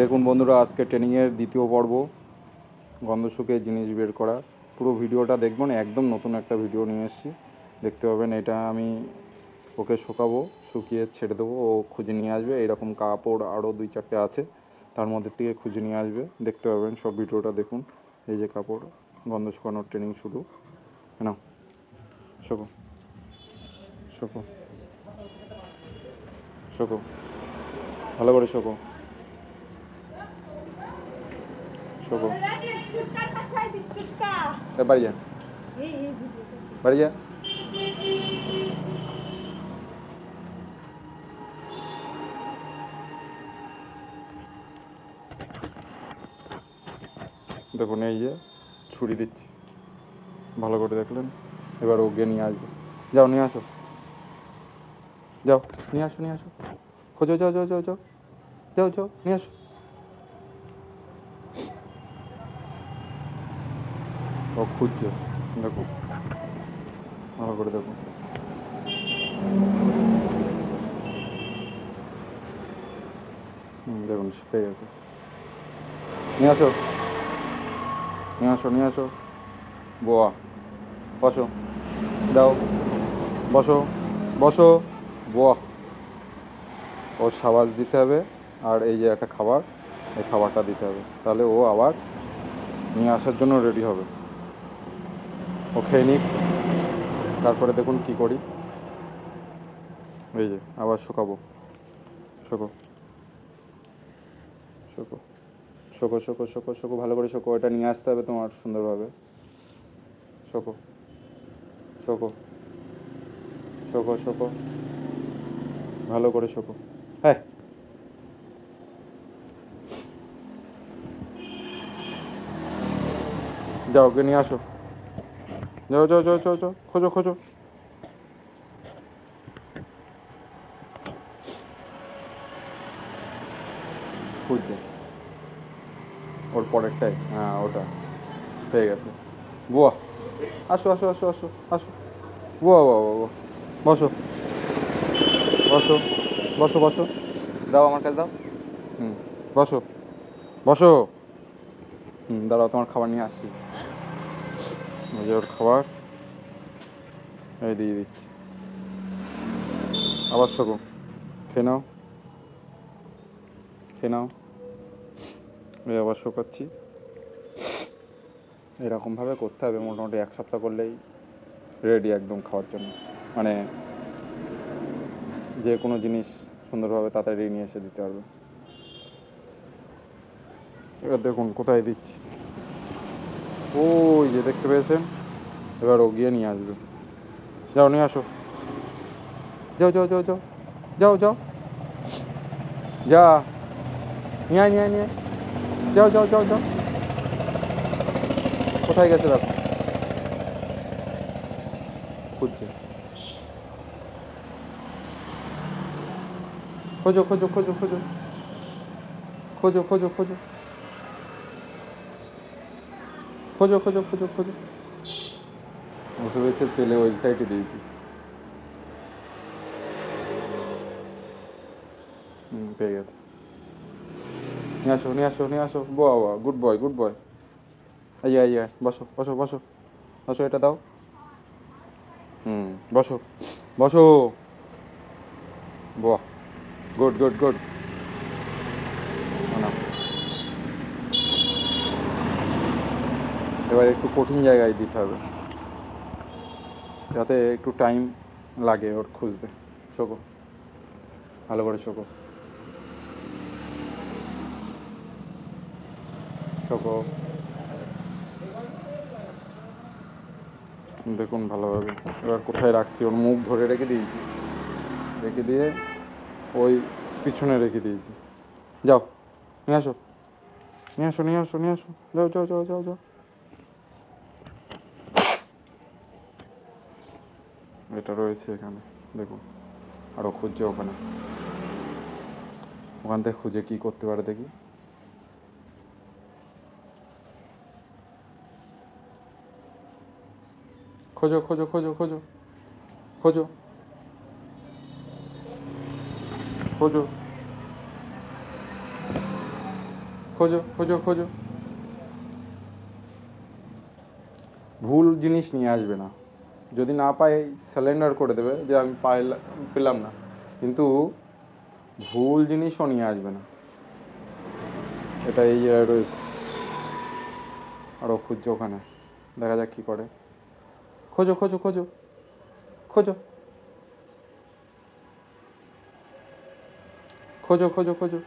দেখুন বন্ধুরা, আজকে ট্রেনিংয়ের দ্বিতীয় পর্ব, গন্ধ শুকে জিনিস বের করা। পুরো ভিডিওটা দেখবেন, একদম নতুন একটা ভিডিও নিয়ে এসেছি। দেখতে পাবেন, এটা আমি ওকে শুকাবো, শুকিয়ে ছেড়ে দেবো, ও খুঁজে নিয়ে আসবে। এরকম কাপড় আরও দুই চারটে আছে, তার মধ্যে থেকে খুঁজে নিয়ে আসবে। দেখতে পাবেন, সব ভিডিওটা দেখুন। এই যে কাপড়, গন্ধ শুকানোর ট্রেনিং শুরু। নাও, শোকো শোকো শোকো, ভালো করে শোকো। শোকো। বাড়ি যা। বাড়ি যা। দেখুন এই যে ছুরি দিচ্ছি। ভালো করে দেখলেন। এবার ওকে নিয়ে আসবে। যাও নিয়ে আসো। যাও নিয়ে আসো নিয়ে আসো। খোঁজো যাও যাও যাও যাও। যাও যাও নিয়ে আসো। ও, খুঁজছে। দেখো। ভালো করে দেখো। দেখুন পেয়ে গেছে। নিয়ে আসো। নিয়ে আসো নিয়ে আসো। বোয়া। বসো। দাও। বসো। বসো। বোয়া। ওর সাবাস দিতে হবে, আর এই যে একটা খাবার, এই খাবারটা দিতে হবে। তাহলে ও আবার নিয়ে আসার জন্য রেডি হবে। ও খেয়ে নিক। তারপরে দেখুন কি করি। এই যে, আবার শুকাবো। শোকো। শোকো। শোকো শোকো শোকো শোকো, ভালো করে শোকো। এটা নিয়ে আসতে হবে তোমার সুন্দরভাবে। শোকো। শোকো। শোকো শোকো। ভালো করে শোকো। হ্যাঁ। যাও, ওকে নিয়ে আসো। যাও যাও যাও যাও যাও। খোঁজো খোঁজো। খুঁজছে ওর পরেরটাই। হ্যাঁ ওটা। পেয়ে গেছে। বুয়া আসো আসো আসো আসো আসো। বুয়া বুয়া বুয়া। বসো। বসো। বসো বসো। দাও আমার কাছে, দাও। হুম, বসো। বসো। হুম, দাঁড়াও, তোমার খাবার নিয়ে আসছি। ওর খাবার এই দিয়ে দিচ্ছি আবার শোকো খেয়ে নাও খেয়ে নাও এই আবার শোকাচ্ছি এরকমভাবে করতে হবে মোটামুটি এক সপ্তাহ করলেই রেডি একদম খাওয়ার জন্য মানে যে কোনো জিনিস সুন্দরভাবে তাড়াতাড়ি নিয়ে এসে দিতে পারবে এবার দেখুন কোথায় দিচ্ছি ওই যে দেখতে পেয়েছেন? এবার ও গিয়ে নিয়ে আসবে। যাও, নিয়ে আসো। যাও যাও যাও যাও। যাও যাও। যা। নিয়ে নিয়ে নিয়ে যাও যাও যাও যাও। কোথায় গেছে দেখো? খুঁজছে। খোঁজো খোঁজো খোঁজো খোঁজো। খোঁজো খোঁজো খোঁজো। খোঁজো খোঁজো খোঁজো খোঁজো। রয়েছে চেলে ওই সাইডে দিয়েছি। হুম, পেয়ে গেছে। নিয়ে আসো নিয়ে আসো নিয়ে আসো। বাহ বাহ গুড বয় গুড বয় এই আই আই বসো বসো বসো। বসো, এটা দাও। হুম, বসো বসো। বাহ গুড গুড গুড নাও এবার একটু কঠিন জায়গায় দিতে হবে। যাতে একটু টাইম লাগে ওর খুঁজতে। শোকো। ভালো করে শোকো। শোকো। দেখুন ভালোভাবে। এবার কোথায় রাখছি? ওর মুখ ধরে রেখে দিয়েছি। রেখে দিয়ে ওই পিছনে রেখে দিয়েছি। যাও, নিয়ে আসো। নিয়ে আসো নিয়ে আসো নিয়ে আসো। যাও যাও যাও যাও যাও। এটা রয়েছে এখানে, দেখুন। আরও খুঁজছে ওখানে। ওখান থেকে খুঁজে কি করতে পারে দেখি। খোঁজো খোঁজো খোঁজো খোঁজো। খোঁজো। খোঁজো। খোঁজো খোঁজো খোঁজো। ভুল জিনিস নিয়ে আসবে না। যদি না পাই স্যালেন্ডার করে দেবে যে আমি পাইলাম পেলাম না। কিন্তু ভুল জিনিসও নিয়ে আসবে না। এটা এই জায়গায় রয়েছে। আরও খুঁজছে ওখানে। দেখা যাক কী করে। খোঁজো খোঁজো খোঁজো। খোঁজো। খোঁজো খোঁজো খোঁজো।